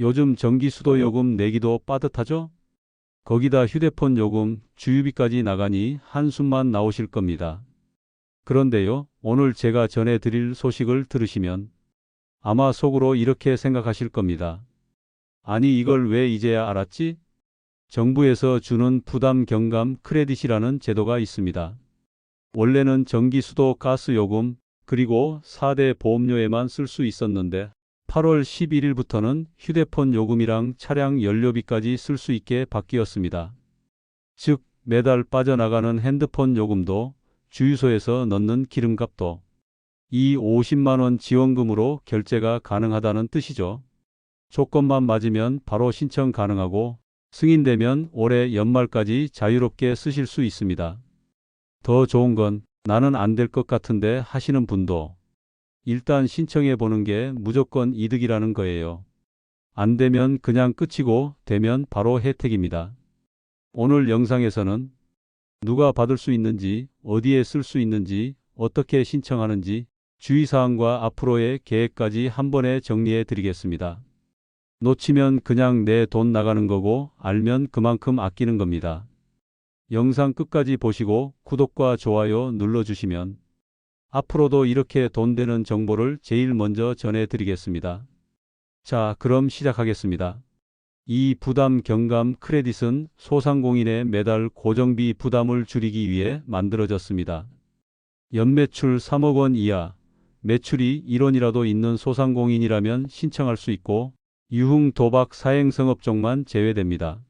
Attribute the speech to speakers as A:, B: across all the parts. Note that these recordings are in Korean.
A: 요즘 전기수도 요금 내기도 빠듯하죠? 거기다 휴대폰 요금, 주유비까지 나가니 한숨만 나오실 겁니다. 그런데요, 오늘 제가 전해드릴 소식을 들으시면 아마 속으로 이렇게 생각하실 겁니다. 아니, 이걸 왜 이제야 알았지? 정부에서 주는 부담 경감 크레딧이라는 제도가 있습니다. 원래는 전기, 수도, 가스 요금, 그리고 4대 보험료에만 쓸 수 있었는데 8월 11일부터는 휴대폰 요금이랑 차량 연료비까지 쓸 수 있게 바뀌었습니다. 즉, 매달 빠져나가는 핸드폰 요금도 주유소에서 넣는 기름값도 이 50만원 지원금으로 결제가 가능하다는 뜻이죠. 조건만 맞으면 바로 신청 가능하고 승인되면 올해 연말까지 자유롭게 쓰실 수 있습니다. 더 좋은 건 나는 안 될 것 같은데 하시는 분도 일단 신청해 보는 게 무조건 이득이라는 거예요. 안 되면 그냥 끝이고 되면 바로 혜택입니다. 오늘 영상에서는 누가 받을 수 있는지, 어디에 쓸 수 있는지, 어떻게 신청하는지, 주의사항과 앞으로의 계획까지 한 번에 정리해 드리겠습니다. 놓치면 그냥 내 돈 나가는 거고 알면 그만큼 아끼는 겁니다. 영상 끝까지 보시고 구독과 좋아요 눌러주시면 앞으로도 이렇게 돈 되는 정보를 제일 먼저 전해드리겠습니다. 자, 그럼 시작하겠습니다. 이 부담 경감 크레딧은 소상공인의 매달 고정비 부담을 줄이기 위해 만들어졌습니다. 연매출 3억 원 이하, 매출이 1원이라도 있는 소상공인이라면 신청할 수 있고 유흥, 도박, 사행 성업종만 제외됩니다.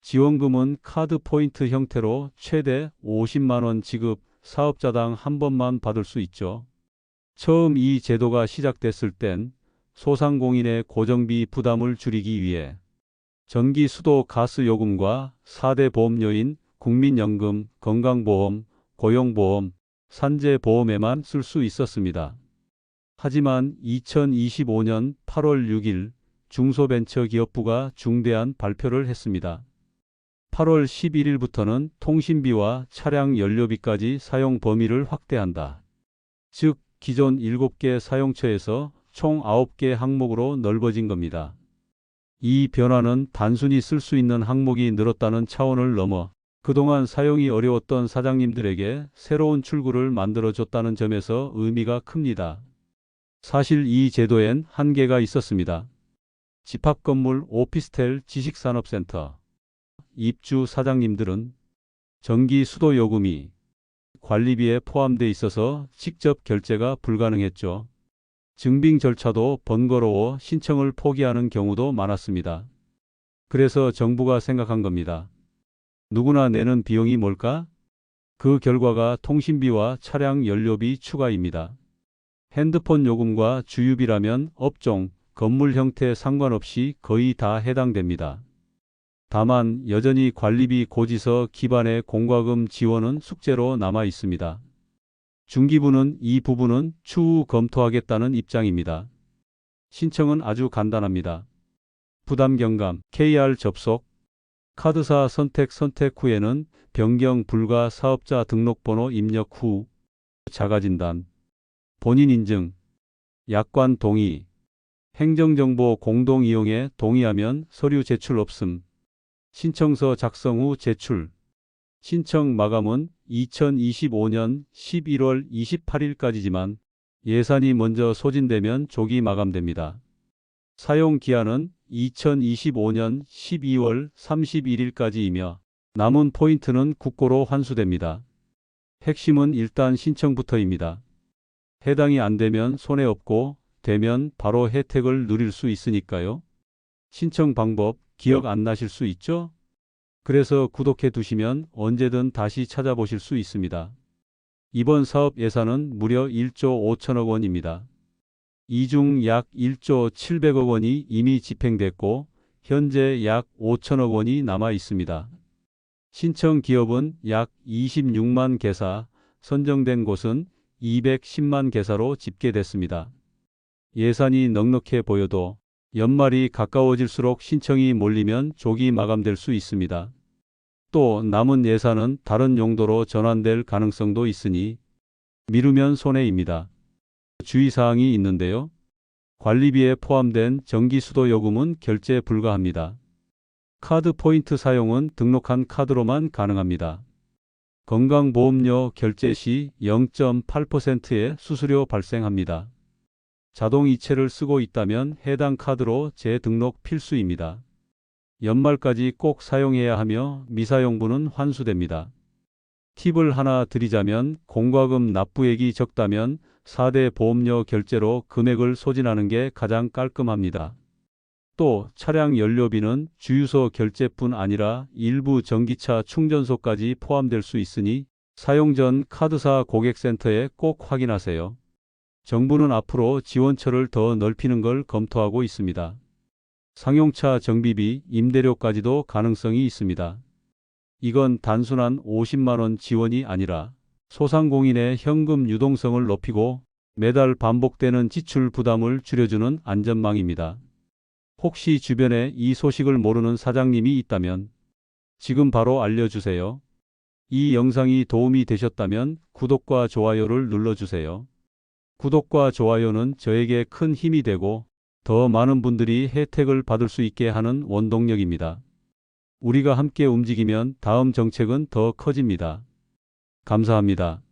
A: 지원금은 카드 포인트 형태로 최대 50만 원 지급, 사업자당 한 번만 받을 수 있죠. 처음 이 제도가 시작됐을 땐 소상공인의 고정비 부담을 줄이기 위해 전기, 수도, 가스 요금과 4대 보험료인 국민연금, 건강보험, 고용보험, 산재보험에만 쓸 수 있었습니다. 하지만 2025년 8월 6일 중소벤처기업부가 중대한 발표를 했습니다. 8월 11일부터는 통신비와 차량 연료비까지 사용 범위를 확대한다. 즉, 기존 7개 사용처에서 총 9개 항목으로 넓어진 겁니다. 이 변화는 단순히 쓸 수 있는 항목이 늘었다는 차원을 넘어 그동안 사용이 어려웠던 사장님들에게 새로운 출구를 만들어줬다는 점에서 의미가 큽니다. 사실 이 제도엔 한계가 있었습니다. 집합건물 오피스텔 지식산업센터 입주 사장님들은 전기 수도 요금이 관리비에 포함돼 있어서 직접 결제가 불가능했죠. 증빙 절차도 번거로워 신청을 포기하는 경우도 많았습니다. 그래서 정부가 생각한 겁니다. 누구나 내는 비용이 뭘까? 그 결과가 통신비와 차량 연료비 추가입니다. 핸드폰 요금과 주유비라면 업종, 건물 형태 상관없이 거의 다 해당됩니다. 다만 여전히 관리비 고지서 기반의 공과금 지원은 숙제로 남아 있습니다. 중기부는 이 부분은 추후 검토하겠다는 입장입니다. 신청은 아주 간단합니다. 부담 경감, KR 접속, 카드사 선택 선택 후에는 변경 불가 사업자 등록번호 입력 후 자가진단, 본인 인증, 약관 동의, 행정정보 공동 이용에 동의하면 서류 제출 없음, 신청서 작성 후 제출, 신청 마감은 2025년 11월 28일까지지만 예산이 먼저 소진되면 조기 마감됩니다. 사용 기한은 2025년 12월 31일까지이며 남은 포인트는 국고로 환수됩니다. 핵심은 일단 신청부터입니다. 해당이 안 되면 손해 없고 되면 바로 혜택을 누릴 수 있으니까요. 신청 방법 기억 안 나실 수 있죠? 그래서 구독해 두시면 언제든 다시 찾아보실 수 있습니다. 이번 사업 예산은 무려 1조 5천억 원입니다. 이중 약 1조 700억 원이 이미 집행됐고 현재 약 5천억 원이 남아 있습니다. 신청 기업은 약 26만 개사, 선정된 곳은 210만 개사로 집계됐습니다. 예산이 넉넉해 보여도 연말이 가까워질수록 신청이 몰리면 조기 마감될 수 있습니다. 또 남은 예산은 다른 용도로 전환될 가능성도 있으니 미루면 손해입니다. 주의사항이 있는데요. 관리비에 포함된 전기 수도 요금은 결제 불가합니다. 카드 포인트 사용은 등록한 카드로만 가능합니다. 건강보험료 결제 시 0.8%의 수수료 발생합니다. 자동 이체를 쓰고 있다면 해당 카드로 재등록 필수입니다. 연말까지 꼭 사용해야 하며 미사용분은 환수됩니다. 팁을 하나 드리자면 공과금 납부액이 적다면 4대 보험료 결제로 금액을 소진하는 게 가장 깔끔합니다. 또 차량 연료비는 주유소 결제뿐 아니라 일부 전기차 충전소까지 포함될 수 있으니 사용 전 카드사 고객센터에 꼭 확인하세요. 정부는 앞으로 지원처를 더 넓히는 걸 검토하고 있습니다. 상용차 정비비, 임대료까지도 가능성이 있습니다. 이건 단순한 50만 원 지원이 아니라 소상공인의 현금 유동성을 높이고 매달 반복되는 지출 부담을 줄여주는 안전망입니다. 혹시 주변에 이 소식을 모르는 사장님이 있다면 지금 바로 알려주세요. 이 영상이 도움이 되셨다면 구독과 좋아요를 눌러주세요. 구독과 좋아요는 저에게 큰 힘이 되고 더 많은 분들이 혜택을 받을 수 있게 하는 원동력입니다. 우리가 함께 움직이면 다음 정책은 더 커집니다. 감사합니다.